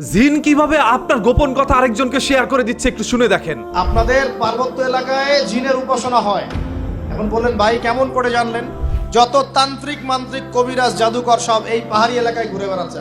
জিন কীভাবে আপনার গোপন কথা আরেকজনকে শেয়ার করে দিচ্ছে একটু শুনে দেখেন। আপনাদের পার্বত্য এলাকায় জিনের উপাসনা হয়। এখন বললেন, ভাই, কেমন করে জানলেন? যত তান্ত্রিক মান্ত্রিক কবিরাজ, জাদুকর সব এই পাহাড়ি এলাকায় ঘুরে বেড়াচ্ছে।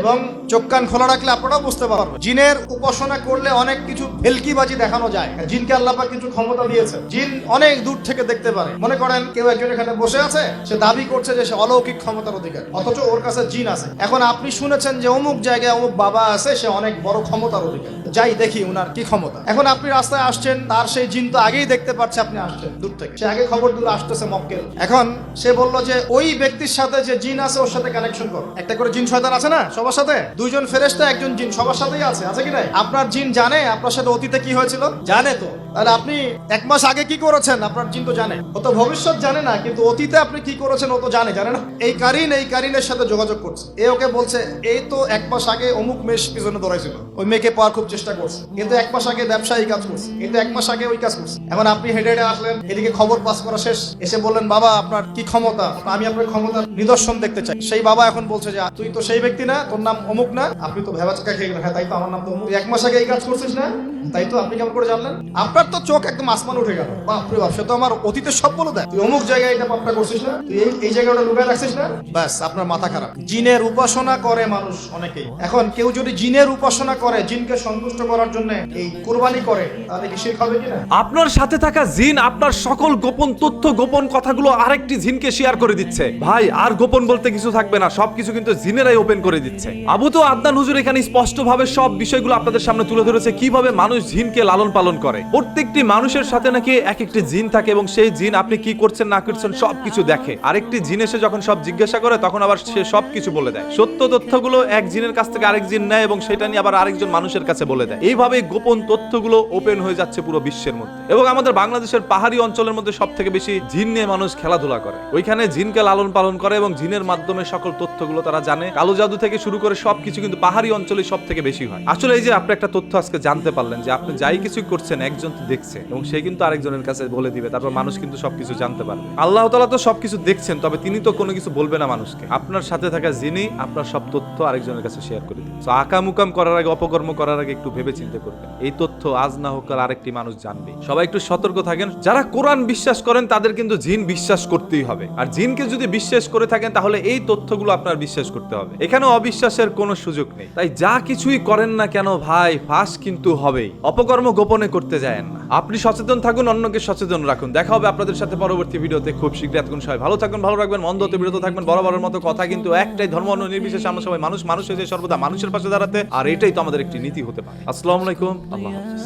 এবং চোখ কান খোলা রাখলে আপনারাও বুঝতে পারবেন। জিনের উপাসনা করলে অনেক কিছু ভেলকিবাজি দেখানো যায়। জিনকে আল্লাপা কিছু ক্ষমতা দিয়েছে জিন অনেক দূর থেকে দেখতে পারে। মনে করেন কেউ একজন এখানে বসে আছে, সে দাবি করছে যে সে অলৌকিক ক্ষমতার অধিকার। অথচ ওর কাছে জিন আছে। এখন আপনি শুনেছেন যে অমুক জায়গায় অমুক বাবা আছে, সে অনেক বড় ক্ষমতার অধিকার। যাই দেখি উনার কি ক্ষমতা। এখন আপনি রাস্তায় আসছেন, তার সেই জিন তো আগেই দেখতে পাচ্ছে আপনি আসছেন। থেকে। সে আগে খবর দিল আসতেছে মক্কেল। এখন সে বলল যে ওই ব্যক্তির সাথে যে জিন আছে ওর সাথে কানেকশন কর। একটা করে জিন শয়তান আছে না সবার সাথে? দুইজন ফেরেশতা একজন জিন সবার সাথেই আছে। আছে কি নাই? আপনার জিন জানে আপনার সাথে অতীতে কি হয়েছিল? জানে তো। তাহলে আপনি এক মাস আগে কি করেছেন? আপনার জিন তো জানে। ও তো ভবিষ্যৎ জানে না কিন্তু অতীতে আপনি কি করেছেন ও তো জানে জানে না। এই কারিন এই কারিনের সাথে যোগাযোগ করছে। এ ওকে বলছে এই তো এক মাস আগে অমুক মেশ পিছনে দৌড়াইছিল। ওই মেয়েকে পাওয়ার খুব চেষ্টা করছে। কিন্তু এক মাস আগে ব্যবসায়ী কাজ করছে। কিন্তু এক মাস আগে ওই কাজ করছে। এখন আপনি হেডে হেডে আসলেন এদিকে খবর পাস করা শেষ। এসে বললেন, বাবা, আপনার কি ক্ষমতা? আমি আপনার ক্ষমতার নিদর্শন দেখতে চাই। সেই বাবা এখন বলছে যে, তুই তো সেই ব্যক্তি না, তোর নাম অমুক না, আপনি তো ভেবা চাকা খেয়ে গেলেন। হ্যাঁ তাই তো আমার নাম তো অমুক। এক মাস আগে এই কাজ করছিস না? তাই তো আপনি কেমন করে জানলেন? আপনার তো চোখ একদম আসমান উঠে গেল। বাপরে বাপ, সে তো আমার অতীতের সব বলে দেয়। তুই অমুক জায়গায় এটা পাপটা করছিস না? তুই এই এই জায়গাটা লুকায় রাখছিস না? ব্যাস, আপনার মাথা খারাপ। জিনের উপাসনা করে মানুষ অনেকেই। এখন কেউ যদি জিনের উপাসনা করে, জিনকে সন্তুষ্ট করার জন্য এই কোরবানি করে, তাহলে কি শিরক হবে কিনা? আপনার সাথে থাকা জিন আপনার সকল গোপন তথ্য, গোপন কথাগুলো আরেকটি জিনকে শেয়ার করে দিচ্ছে। ভাই, আর গোপন বলতে কিছু থাকবে না, সবকিছু কিন্তু জিনেরাই ওপেন করে দিচ্ছে। আবু তো আদনান হুজুর এখানে স্পষ্ট ভাবে সব বিষয়গুলো আপনাদের সামনে তুলে ধরেছে, কীভাবে মানুষ জিনকে লালন পালন করে। প্রত্যেকটি মানুষের সাথে নাকি এক একটি জিন থাকে এবং সেই জিন আপনি কি করছেন, না করছেন, সবকিছু দেখে। আরেকটি জিন এসে যখন সব জিজ্ঞাসা করে, তখন আবার সে সবকিছু বলে দেয়। সত্য তথ্যগুলো এক জিনের কাছ থেকে আরেক জিন নেয় এবং সেটা নিয়ে আবার আরেকজন মানুষের কাছে বলে দেয়। এইভাবে গোপন তথ্যগুলো ওপেন হয়ে যাচ্ছে পুরো বিশ্বের মধ্যে। এবং আমাদের বাংলাদেশের পাহাড়ি অঞ্চলের মধ্যে সব থেকে বেশি জিন নিয়ে মানুষ খেলাধুলা করে। ওইখানে জিনকে লালন পালন করে এবং জিনের মাধ্যমে সকল তথ্যগুলো তারা জানে। কালো জাদু থেকে শুরু করে সবকিছু কিন্তু পাহাড়ি অঞ্চলে সব থেকে বেশি হয়। আসলে এই যে আপনি একটা তথ্য আজকে জানতে পারলেন যে আপনি যাই কিছু করছেন, একজন তো দেখছে এবং সে কিন্তু আরেকজনের কাছে বলে দিবে, তারপর মানুষ কিন্তু সবকিছু জানতে পারবে। আল্লাহ তালা তো সবকিছু দেখছেন, তবে তিনি তো কোনো কিছু বলবে না মানুষকে। আপনার সাথে থাকা যিনি আপনার সব তথ্য আরেকজনের কাছে শেয়ার করে দিন তো আকামুকাম করার আগে, অপকর্ম করার আগে একটু ভেবে চিন্তে করবেন। এই তথ্য আজ না হোক আরেকটি মানুষ জানবে। সবাই একটু সতর্ক থাকেন। যারা কোরআন বিশ্বাস করেন, তাদের কিন্তু জিন বিশ্বাস করতেই হবে। আর জিনকে যদি বিশ্বাস করে থাকেন, তাহলে এই তথ্যগুলো আপনার বিশ্বাস করতে হবে। এখানে অবিশ্বাসের কোনো সুযোগ নেই। তাই যা কিছুই করেন না কেন ভাই, ফাঁস কিন্তু হবেই। অপকর্ম গোপনে করতে যায়েন না। আপনি সচেতন থাকুন, অন্যকে সচেতন রাখুন। দেখা হবে আপনাদের সাথে পরবর্তী ভিডিওতে। খুব শীঘ্রই এতক্ষণ সবাই ভালো থাকুন, ভালো রাখবেন মন্দ হতে বিরত থাকবেন, বরাবরের মতো কথা কিন্তু একটাই ধর্ম অন্য নির্বিশেষে আমরা সবাই মানুষ মানুষ হয়েছে সর্বদা মানুষের পাশে দাঁড়াতে। আর এটাই তো আমাদের একটি নীতি হতে পারে। আসসালামু আলাইকুম। আল্লাহ হাফিজ।